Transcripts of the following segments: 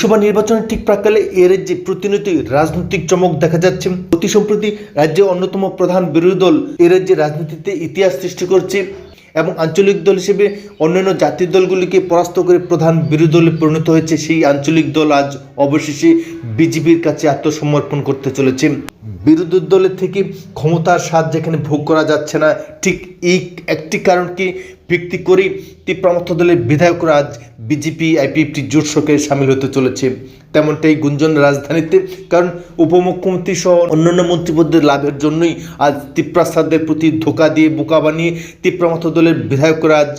লোকসভা নির্বাচনের ঠিক প্রাককালে এর যে প্রতিনিধি রাজনৈতিক চমক দেখা যাচ্ছে। অতি সম্প্রতি রাজ্যের অন্যতম প্রধান বিরোধী দল এ রাজ্যে রাজনীতিতে ইতিহাস সৃষ্টি করছে এবং আঞ্চলিক দল হিসেবে অন্যান্য জাতীয় দলগুলিকে পরাস্ত করে প্রধান বিরোধী দলে পরিণত হয়েছে। সেই আঞ্চলিক দল আজ অবশেষে বিজেপির কাছে আত্মসমর্পণ করতে চলেছে। বিরোধী দলের থেকে ক্ষমতার স্বাদ যেখানে ভোগ করা যাচ্ছে না, ঠিক এই একটি কারণকে ভিত্তি করেই তীব্রামর্থ দলের বিধায়করা আজ বিজেপি আইপিএফটি জোট সরকারে সামিল হতে চলেছে। তেমনটাই গুঞ্জন রাজধানীতে, কারণ উপমুখ্যমন্ত্রী সহ অন্যান্য মন্ত্রীপদের লাভের জন্যই আজ তিপ্রাসাদের প্রতি ধোকা দিয়ে বোকা বানিয়ে তিপ্রামর্থ দলের বিধায়করা আজ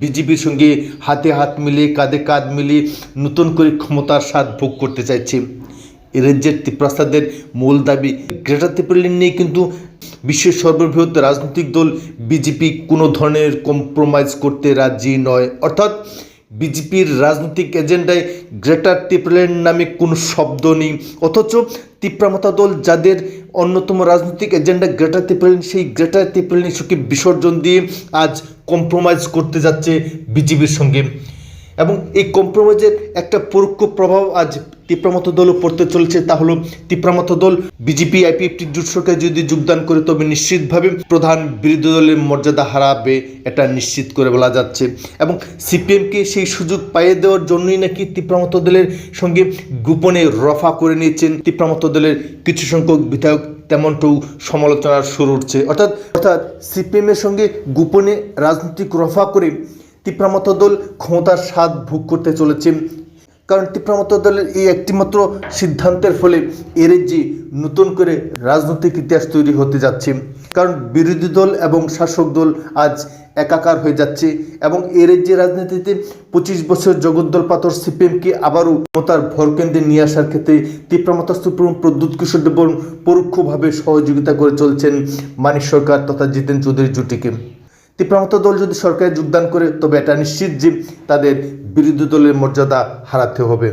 বিজেপির সঙ্গে হাতে হাত মিলিয়ে, কাঁধে কাঁধ মিলিয়ে নতুন করে ক্ষমতার স্বাদ ভোগ করতে চাইছে। রাজ্যের ত্রিপ্রাসাদের মূল দাবি। গ্রেটার ত্রিপুরালিন নিয়ে কিন্তু বিশ্বের সর্ববৃহৎ রাজনৈতিক দল বিজেপি কোনো ধরনের কম্প্রোমাইজ করতে রাজি নয়। অর্থাৎ বিজেপির রাজনৈতিক এজেন্ডায় গ্রেটার ত্রিপুরালিন নামে কোনো শব্দ নেই। অথচ তিপ্রামতা দল যাদের অন্যতম রাজনৈতিক এজেন্ডা গ্রেটার ত্রিপুরালিন সেই গ্রেটার ত্রিপুরালিন ইস্যুকে বিসর্জন দিয়ে আজ কম্প্রোমাইজ করতে যাচ্ছে বিজেপির সঙ্গে। এবং এই কম্প্রোমাইজের একটা পরোক্ষ প্রভাব আজ তিপ্রামত দলও পড়তে চলেছে, তা হলো তিপ্রামত দল বিজেপি আইপিএফটি জোট সরকার যদি যোগদান করে, তবে নিশ্চিতভাবে প্রধান বিরোধী দলের মর্যাদা হারাবে, এটা নিশ্চিত করে বলা যাচ্ছে। এবং সিপিএমকে সেই সুযোগ পাইয়ে দেওয়ার জন্যই নাকি তিপ্রামত দলের সঙ্গে গোপনে রফা করে নিয়েছেন। তিপ্রামত দলের কিছু সংখ্যক বিধায়ক তেমনটাও সমালোচনার শুরু উঠছে। অর্থাৎ অর্থাৎ সিপিএমের সঙ্গে গোপনে রাজনৈতিক রফা করে তিপ্রামত দল ক্ষমতার স্বাদ ভোগ করতে চলেছে। কারণ তিপ্রামত দলের এই একটিমাত্র সিদ্ধান্তের ফলে এ রাজ্যে নতুন করে রাজনৈতিক ইতিহাস তৈরি হতে যাচ্ছে। কারণ বিরোধী দল এবং শাসক দল আজ একাকার হয়ে যাচ্ছে এবং এর যে রাজনীতিতে পঁচিশ বছর জগদ্দল পাথর সিপিএমকে আবারও ক্ষমতার ভরকেন্দ্রে নিয়ে আসার ক্ষেত্রে তীব্রমতা সুপ্রিম প্রদ্যুৎ কিশোর দেবন পরোক্ষভাবে সহযোগিতা করে চলছেন মানিক সরকার তথা জিতেন চৌধুরী জুটিকে। তীব্রমতা দল যদি সরকারে যোগদান করে, তবে এটা নিশ্চিত যে তাদের বিরোধী দলের মর্যাদা হারাতে হবে।